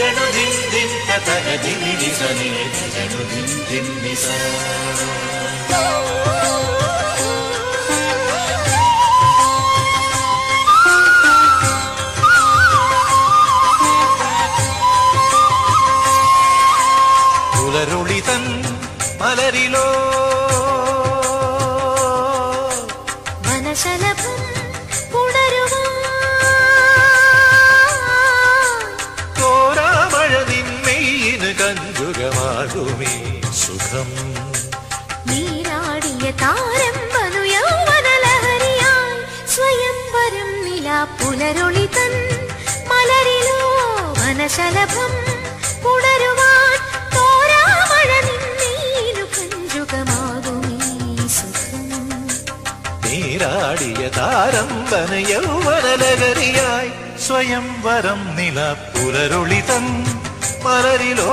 जनु दिन दिन पतन दिन निसने जनु दिन दिन निसा പുലരുളി തൻ മലരിലോ കഞ്ചുകമാകുമേ സുഖം. നീരാടിയ താരം വനു യൗവനലഹരിയായി സ്വയംവരം നില പുലരൊളി തൻ മലരിലോ വനശലഭം പുണരുവാൻ തോരാമഴ നിന്നീനു കഞ്ചുകമാകുമീ സുഖം. നീരാടിയ താരമ്പന യൗവനലഹരിയായി സ്വയം വരം നില പുലരൊളി തൻ മലരിലോ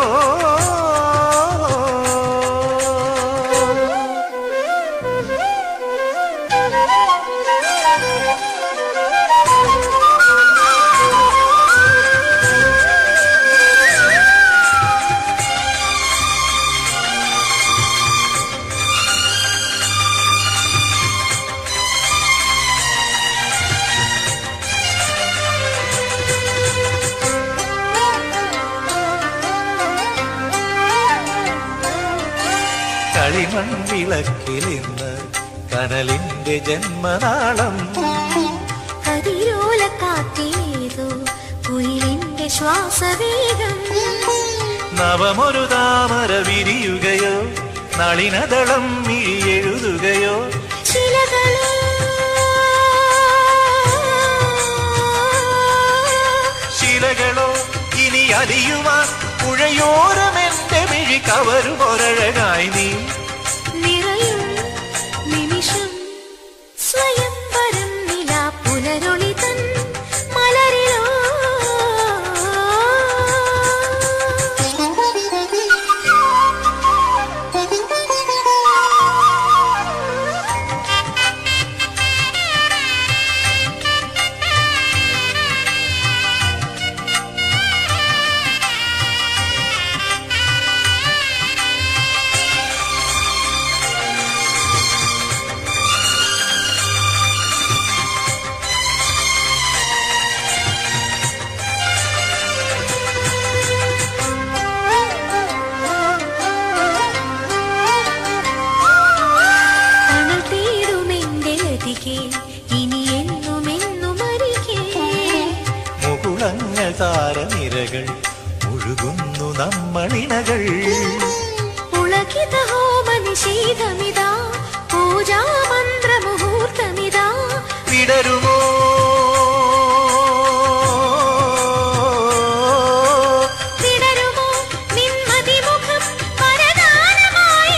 കളിമൺ വിളക്കിലിന്ന് കനലിന്റെ ജന്മനാളം. കാറ്റേതോ കുയിലിന്റെ ശ്വാസവേഗം. നവമൊരു താമര വിരിയുകയോ നളിനദളം മിഴിയെഴുതുകയോ. ശിലകളോ ശിലകളോ ഇനി അലിയുവാൻ പുഴയോരമെന്റെ മിഴി കവരുമൊരഴകായി നീ. നമ്മളിണകൾ. പുളകിത ഹോമ നിഷീധമിതാ പൂജാ മന്ത്ര മുഹൂർത്തമിതാ. വിടരുമോ? വിടരുമോ? നിന്മതിമുഖം വരദാനമായി